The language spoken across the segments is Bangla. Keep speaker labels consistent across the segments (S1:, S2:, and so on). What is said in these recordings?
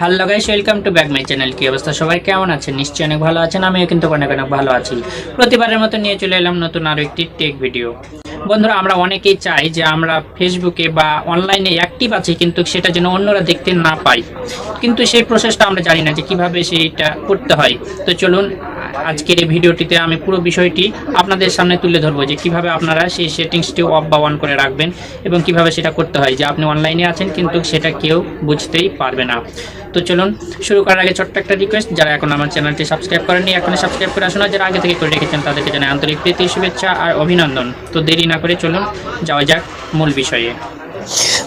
S1: Hello guys, welcome to back my channel. কি অবস্থা? সবাই কেমন আছেন? নিশ্চয়ই অনেক ভালো আছেন। আমিও কিন্তু অনেক অনেক ভালো আছি। প্রতিবারের মতো নিয়ে চলে এলাম নতুন আরও একটি টেক ভিডিও বন্ধুরা, আমরা অনেকেই চাই যে আমরা ফেসবুকে বা অনলাইনে অ্যাক্টিভ আছি, কিন্তু সেটা যেন অন্যরা দেখতে না পাই কিন্তু সেই প্রসেসটা আমরা জানি না যে কীভাবে সেইটা করতে হয়। তো চলুন আজকের এই ভিডিওটিতে আমি পুরো বিষয়টি আপনাদের সামনে তুলে ধরবো যে কীভাবে আপনারা সেই সেটিংসটি অফ বা অন করে রাখবেন এবং কীভাবে সেটা করতে হয়। যে আপনি অনলাইনে আছেন কিন্তু সেটা কেউ বুঝতেই পারবে না। তো চলুন, শুরু করার আগে ছোট্ট একটা রিকোয়েস্ট যারা এখন আমার চ্যানেলটি সাবস্ক্রাইব করেননি, এখনই সাবস্ক্রাইব করে আসুন যারা আগে থেকে করে রেখেছেন, তাদেরকে জানাই আন্তরিক প্রীতি, শুভেচ্ছা আর অভিনন্দন। তো দেরি না করে চলুন, যাওয়া যাক মূল বিষয়ে।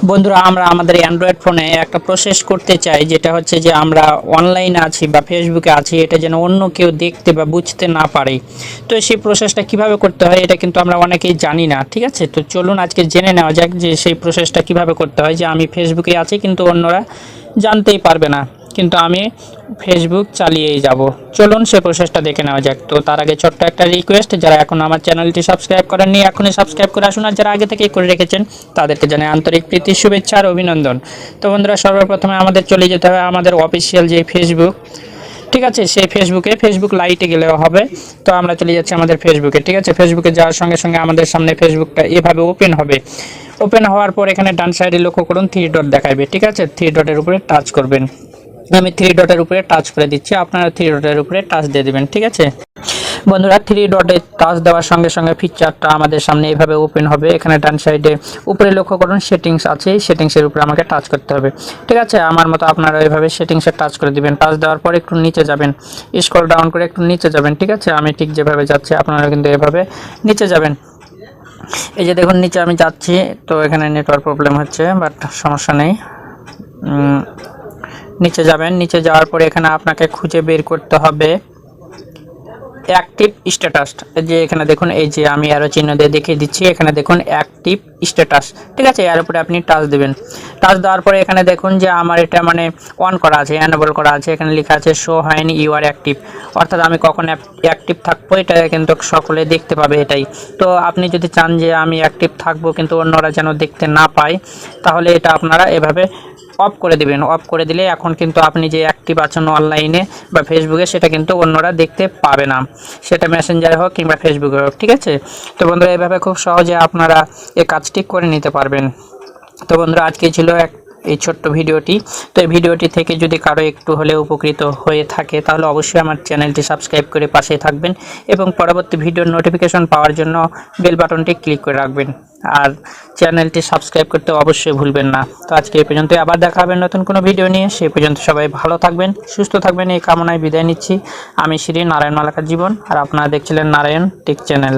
S1: বন্ধুরা, আমরা আমাদের অ্যান্ড্রয়েড ফোনে একটা প্রসেস করতে চাই, যেটা হচ্ছে যে আমরা অনলাইনে আছি বা ফেসবুকে আছি, এটা যেন অন্য কেউ দেখতে বা বুঝতে না পারে। তো সেই প্রসেসটা কীভাবে করতে হয়, এটা কিন্তু আমরা অনেকেই জানি না, ঠিক আছে? তো চলুন আজকে জেনে নেওয়া যাক যে সেই প্রসেসটা কীভাবে করতে হয়, যে আমি ফেসবুকে আছি, কিন্তু অন্যরা জানতেই পারবে না। কিন্তু আমি ফেসবুক চালিয়েই যাব। চলুন সে প্রসেসটা দেখে নেওয়া যাক। তো তার আগে ছোট্ট একটা রিকোয়েস্ট যারা এখন আমার চ্যানেলটি সাবস্ক্রাইব করেননি, এখনই সাবস্ক্রাইব করে আসুন। আর যারা আগে থেকেই করে রেখেছেন, তাদেরকে জানাই আন্তরিক প্রীতি, শুভেচ্ছা আর অভিনন্দন। তো বন্ধুরা, সর্বপ্রথমে আমাদের চলে যেতে হবে আমাদের অফিসিয়াল যে ফেসবুক ঠিক আছে? সেই ফেসবুকে ফেসবুক লাইটে গেলেও হবে। তো আমরা চলে যাচ্ছি আমাদের ফেসবুকে ঠিক আছে? ফেসবুকে যাওয়ার সঙ্গে সঙ্গে আমাদের সামনে ফেসবুকটা এভাবে ওপেন হবে। ওপেন হওয়ার পর এখানে ডান সাইডে লক্ষ্য করুন থ্রি ডট দেখাবে ঠিক আছে? থ্রি ডটের উপরে টাচ করবেন। আমি থ্রি ডটের উপরে টাচ করে দিচ্ছি। আপনারা থ্রি ডটের উপরে টাচ দিয়ে দিবেন, ঠিক আছে? বন্ধুরা থ্রি ডটে টাচ দেওয়ার সঙ্গে সঙ্গে ফিচারটা আমাদের সামনে এইভাবে ওপেন হবে। এখানে ডান সাইডে উপরে লক্ষ্য করুন সেটিংস আছে। সেটিংসের উপরে আমাকে টাচ করতে হবে, ঠিক আছে? আমার মতো আপনারা এইভাবে সেটিংসে টাচ করে দিবেন। টাচ দেওয়ার পর একটু নিচে যাবেন। স্ক্রল ডাউন করে একটু নিচে যাবেন, ঠিক আছে? আমি ঠিক যেভাবে যাচ্ছি, আপনারা কিন্তু এভাবে নিচে যাবেন। এই যে দেখুন, নিচে আমি যাচ্ছি, তো এখানে নেটওয়ার্ক প্রবলেম হচ্ছে বাট সমস্যা নেই। নিচে যাবেন। নিচে যাওয়ার পরে এখানে আপনাকে খুঁজে বের করতে হবে অ্যাক্টিভ স্ট্যাটাস যে এখানে দেখুন, এই যে আমি আরও চিহ্ন দিয়ে দেখিয়ে দিচ্ছি, এখানে দেখুন অ্যাক্টিভ স্ট্যাটাস ঠিক আছে? এর উপরে আপনি টাচ দেবেন। টাচ দেওয়ার পরে এখানে দেখুন যে আমার এটা মানে অন করা আছে অ্যানেবল করা আছে। এখানে লেখা আছে শো হয়নি ইউ আর অ্যাক্টিভ অর্থাৎ আমি কখন অ্যাক্টিভ থাকব, এটা কিন্তু সকলে দেখতে পাবে এটাই। তো আপনি যদি চান যে আমি অ্যাক্টিভ থাকব, কিন্তু অন্যরা যেন দেখতে না পায়, তাহলে এটা আপনারা এভাবে অফ করে দিবেন। অফ করে দিলে এখন কিন্তু আপনি যে অ্যাক্টিভ আছেন অনলাইনে বা ফেসবুকে সেটা কিন্তু অন্যরা দেখতে পাবে না। সেটা মেসেঞ্জারে হোক কিংবা ফেসবুকে হোক, ঠিক আছে? তো বন্ধুরা, এভাবে খুব সহজে আপনারা এই কাজটি করে নিতে পারবেন। তো বন্ধুরা, আজকে ছিল এক এই ছোট্ট ভিডিওটি। তো এই ভিডিওটি থেকে যদি কারও একটু হলে উপকৃত হয়ে থাকে, তাহলে অবশ্যই আমার চ্যানেলটি সাবস্ক্রাইব করে পাশে থাকবেন এবং পরবর্তী ভিডিওর নোটিফিকেশন পাওয়ার জন্য বেল বাটনটি ক্লিক করে রাখবেন। আর চ্যানেলটি সাবস্ক্রাইব করতে অবশ্যই ভুলবেন না। তো আজকে এই পর্যন্ত আবার দেখা হবে নতুন কোনো ভিডিও নিয়ে। সেই পর্যন্ত সবাই ভালো থাকবেন, সুস্থ থাকবেন, এই কামনায় বিদায় নিচ্ছি। আমি শ্রী নারায়ণ মালাকার জীবন, আর আপনারা দেখছিলেন নারায়ণ টেক চ্যানেল।